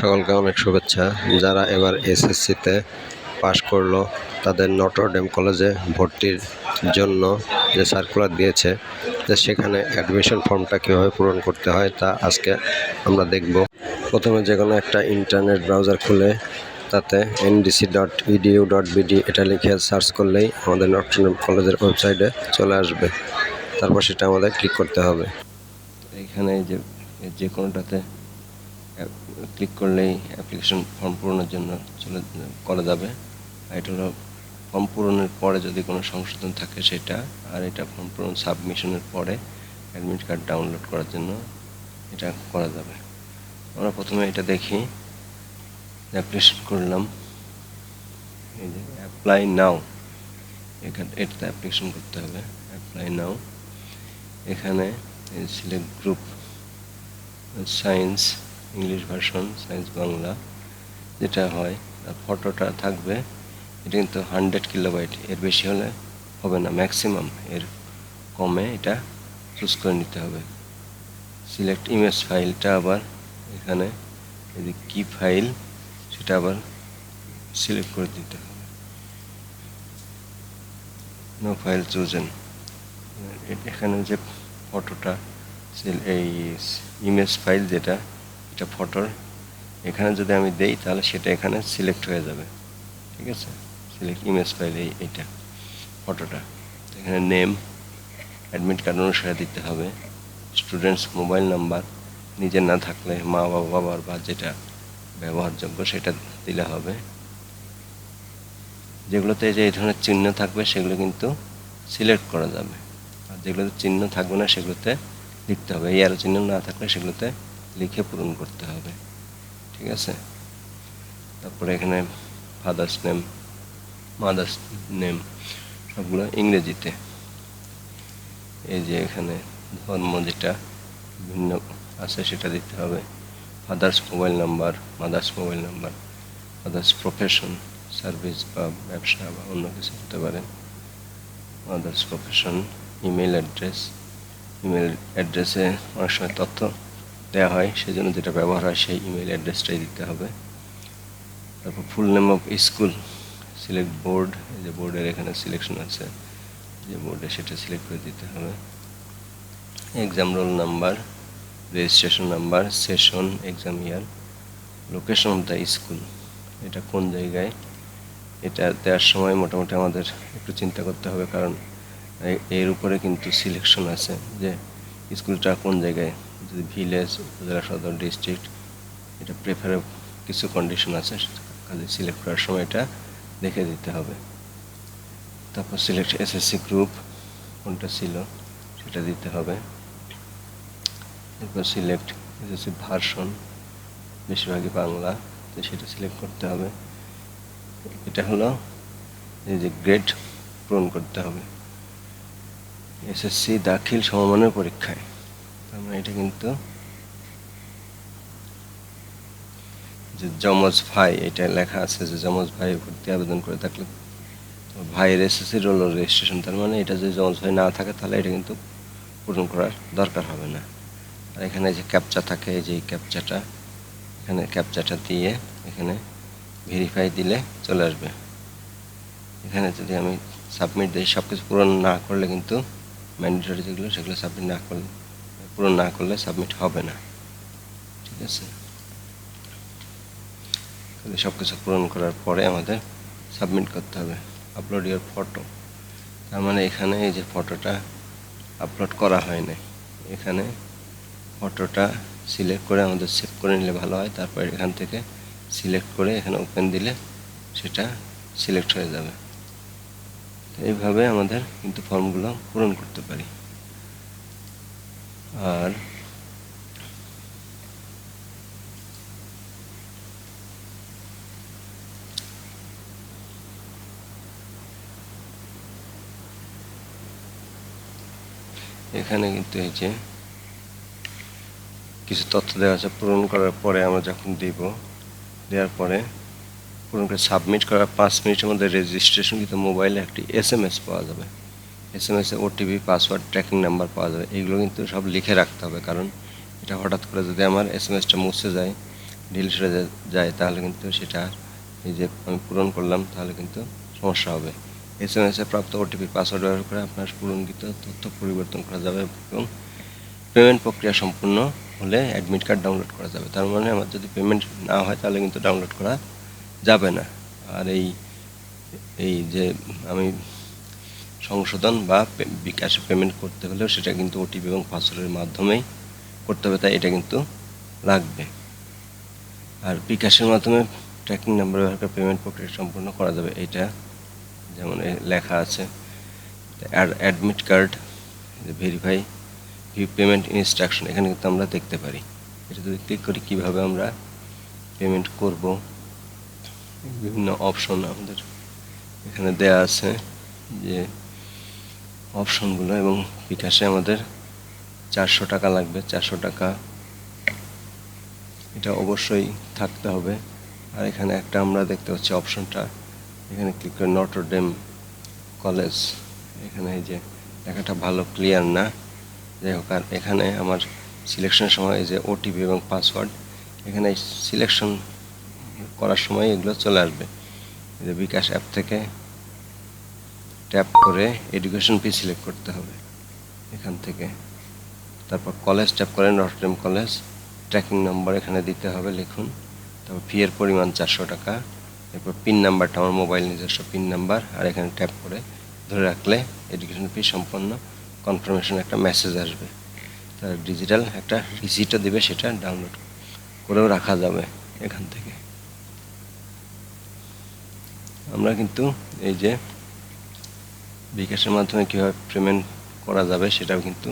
সকলকে অনেক শুভেচ্ছা। যারা এবার এসএসসিতে পাশ করল, তাদের নটরডেম কলেজে ভর্তির জন্য যে সার্কুলার দিয়েছে, যে সেখানে অ্যাডমিশন ফর্মটা কীভাবে পূরণ করতে হয়, তা আজকে আমরা দেখব। প্রথমে যে কোনো একটা ইন্টারনেট ব্রাউজার খুলে, তাতে NDC dot edu dot BD এটা লিখে সার্চ করলেই আমাদের নটরডেম কলেজের ওয়েবসাইটে চলে আসবে। তারপর সেটা আমাদের ক্লিক করতে হবে। এখানে যে যে কোনোটাতে ক্লিক করলেই অ্যাপ্লিকেশন ফর্ম পূরণের জন্য চলে, করা যাবে। আর এটা হলো ফর্ম পূরণের পরে যদি কোনো সংশোধন থাকে সেটা, আর এটা ফর্ম পূরণ সাবমিশনের পরে অ্যাডমিট কার্ড ডাউনলোড করার জন্য এটা করা যাবে। আমরা প্রথমে এটা দেখি অ্যাপ্লিকেশন করলাম। এই যে অ্যাপ্লাই নাও এখানে, এটাতে অ্যাপ্লিকেশন করতে হবে অ্যাপ্লাই নাও এখানে select group science English version, science Bangla, যেটা হয়, আর ফটোটা থাকবে, এটা কিন্তু হান্ড্রেড কিলোবাইট, এর বেশি হলে হবে না, ম্যাক্সিমাম, এর কমে এটা চুজ করে নিতে হবে। সিলেক্ট ইমেজ ফাইলটা আবার এখানে, এই যে কি ফাইল, সেটা আবার সিলেক্ট করে দিতে হবে। নো ফাইল চুজেন এখানে যে ফটোটা এই ইমেজ ফাইল যেটা এটা ফটোর। এখানে যদি আমি দেই, তাহলে সেটা এখানে সিলেক্ট হয়ে যাবে। ঠিক আছে? সিলেক্ট ইমেজ ফাইল এই, এইটা, ফটোটা। এখানে নেম অ্যাডমিট কার্ড অনুসারে দিতে হবে। স্টুডেন্টস মোবাইল নাম্বার নিজের না থাকলে মা বাবা, বাবার বা যেটা ব্যবহারযোগ্য সেটা দিলে হবে। যেগুলোতে যে এই ধরনের চিহ্ন থাকবে, সেগুলো কিন্তু সিলেক্ট করা যাবে। আর যেগুলোতে চিহ্ন থাকবে না, সেগুলোতে লিখতে হবে। এই আরও চিহ্ন না থাকলে সেগুলোতে লিখে পূরণ করতে হবে। ঠিক আছে? তারপরে এখানে ফাদার্স নেম মাদার্স নেম সবগুলো ইংরেজিতে। এই যে এখানে ধর্ম যেটা ভিন্ন আছে সেটা দিতে হবে। Father's mobile number mother's mobile number father's profession service বা ব্যবসা বা অন্য কিছু হতে পারে। Mother's profession email address email অ্যাড্রেসে অনেক সময় তথ্য দেওয়া হয় সেই জন্য যেটা ব্যবহার হয় সেই ইমেল অ্যাড্রেসটাই দিতে হবে। তারপর full name of school select board যে বোর্ডের এখানে সিলেকশন আছে, যে বোর্ডে সেটা সিলেক্ট করে দিতে হবে। Exam roll number registration number session exam year location of the school এটা কোন জায়গায়? এটা দেওয়ার সময় মোটামুটি আমাদের একটু চিন্তা করতে হবে, কারণ এর উপরে কিন্তু সিলেকশন আছে, যে স্কুলটা কোন জায়গায়? যদি ভিলেজ উপজেলা সদর ডিস্ট্রিক্ট এটা প্রেফারে কিছু কন্ডিশন আছে কাজে সিলেক্ট করার সময় এটা দেখে দিতে হবে। তারপর সিলেক্ট এসএসসি গ্রুপ কোনটা ছিল, সেটা দিতে হবে। এরপর সিলেক্ট এসএসসি ভার্সন বেশিরভাগই বাংলা, তো সেটা সিলেক্ট করতে হবে। এটা হলো এই যে গ্রেড পূরণ করতে হবে। এসএসসি দাখিল সমমানের পরীক্ষায়। আমরা এটা কিন্তু যে যমজ ভাই, এটা লেখা আছে যে যমজ ভাই ভর্তি আবেদন করে থাকলে ভাইয়ের এসএসসি রোল রেজিস্ট্রেশন তার মানে এটা যদি যমজ ভাই না থাকে তাহলে এটা কিন্তু পূরণ করার দরকার হবে না। আর এখানে যে ক্যাপচা থাকে, যে ক্যাপচাটা, এখানে ক্যাপচাটা দিয়ে এখানে ভেরিফাই দিলে চলে আসবে। এখানে যদি আমি সাবমিট দিই সব কিছু পূরণ না করলে কিন্তু ম্যান্ডেটরি যেগুলো, সেগুলো সাবমিট না করলে পূরণ না করলে সাবমিট হবে না। ঠিক আছে? সব কিছু পূরণ করার পরে আমাদের সাবমিট করতে হবে। আপলোড ইয়ার ফটো তার মানে এখানে এই যে ফটোটা আপলোড করা হয় নাই। এখানে ফটোটা সিলেক্ট করে আমাদের সেভ করে নিলে ভালো হয়। তারপর এখান থেকে সিলেক্ট করে এখানে ওপেন দিলে সেটা সিলেক্ট হয়ে যাবে। এইভাবে আমাদের কিন্তু ফর্মগুলো পূরণ করতে পারি। আর এখানে কিন্তু এই যে কিছু তথ্য দেওয়া আছে, পূরণ করার পরে আমরা যখন দিব, দেওয়ার পরে পূরণ করে সাবমিট করার পাঁচ মিনিটের মধ্যে রেজিস্ট্রেশন কিন্তু মোবাইলে একটি এস এম এস পাওয়া যাবে। এস এম এসে ওটিপি পাসওয়ার্ড ট্র্যাকিং নাম্বার পাওয়া যাবে। এইগুলো কিন্তু সব লিখে রাখতে হবে, কারণ এটা হঠাৎ করে যদি আমার এস এম এসটা মুছে যায় ঢিল সরে যা- যায়, তাহলে কিন্তু সেটা এই যে আমি পূরণ করলাম, তাহলে কিন্তু সমস্যা হবে। এস এম এসে প্রাপ্ত ওটিপি পাসওয়ার্ড ব্যবহার করে আপনার পূরণকৃত তথ্য পরিবর্তন করা যাবে এবং পেমেন্ট প্রক্রিয়া সম্পূর্ণ হলে অ্যাডমিট কার্ড ডাউনলোড করা যাবে। তার মানে আমার যদি পেমেন্ট না হয়, তাহলে কিন্তু ডাউনলোড করা যাবে না। আর এই এই যে আমি সংশোধন বা বিকাশে পেমেন্ট করতে হলেও সেটা কিন্তু ওটিপি এবং পাসওয়ার্ডের মাধ্যমেই করতে হবে, তাই এটা কিন্তু লাগবে। আর বিকাশের মাধ্যমে ট্র্যাকিং নাম্বার ব্যবহার করে পেমেন্ট প্রক্রিয়া সম্পূর্ণ করা যাবে, এটা যেমন লেখা আছে। Admit card verify view payment instruction এখানে কিন্তু আমরা দেখতে পারি। এটা যদি ক্লিক করি, কীভাবে আমরা পেমেন্ট করব? বিভিন্ন অপশন আমাদের এখানে দেয়া আছে যে অপশনগুলো এবং বিকাশে আমাদের চারশো টাকা লাগবে, চারশো টাকা। এটা অবশ্যই থাকতে হবে। আর এখানে একটা আমরা দেখতে পাচ্ছি অপশনটা। এখানে ক্লিক করে নটরডেম কলেজ এখানে এই যে লেখাটা ভালো ক্লিয়ার না। যাই হোক, আর এখানে আমার সিলেকশনের সময় এই যে ওটিপি এবং পাসওয়ার্ড এখানে সিলেকশন করার সময় এগুলো চলে আসবে। বিকাশ অ্যাপ থেকে ট্যাপ করে এডুকেশন ফি সিলেক্ট করতে হবে এখান থেকে। তারপর কলেজ ট্যাপ করেন Notre Dame college tracking number এখানে দিতে হবে লিখুন। তারপর ফি এর পরিমাণ চারশো টাকা। এরপর পিন নাম্বারটা আমার মোবাইল নিজস্ব পিন নাম্বার আর এখানে ট্যাপ করে ধরে রাখলে এডুকেশন ফি সম্পন্ন কনফার্মেশন একটা মেসেজ আসবে। তার ডিজিটাল একটা রিসিটও দেবে সেটা ডাউনলোড করেও রাখা যাবে এখান থেকে। আমরা কিন্তু এই যে বিকাশের মাধ্যমে কীভাবে পেমেন্ট করা যাবে সেটাও কিন্তু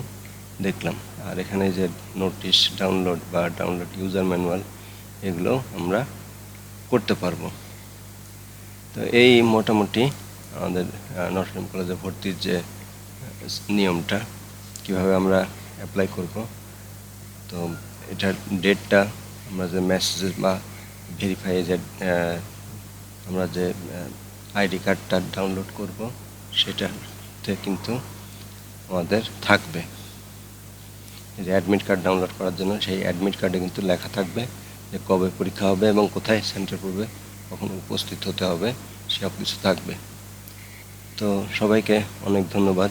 দেখলাম। আর এখানে যে নোটিশ ডাউনলোড বা ডাউনলোড ইউজার ম্যানুয়াল এগুলো আমরা করতে পারব। তো এই মোটামুটি আমাদের নটরডেম কলেজে ভর্তির যে নিয়মটা, কীভাবে আমরা অ্যাপ্লাই করব, তো এটার ডেটটা আমরা যে মেসেজ বা ভেরিফাই যে আমরা যে আইডি কার্ডটা ডাউনলোড করব সেটাতে কিন্তু আমাদের থাকবে। যে অ্যাডমিট কার্ড ডাউনলোড করার জন্য সেই অ্যাডমিট কার্ডে কিন্তু লেখা থাকবে যে কবে পরীক্ষা হবে এবং কোথায় সেন্টার পড়বে কখন উপস্থিত হতে হবে সব কিছু থাকবে। তো সবাইকে অনেক ধন্যবাদ।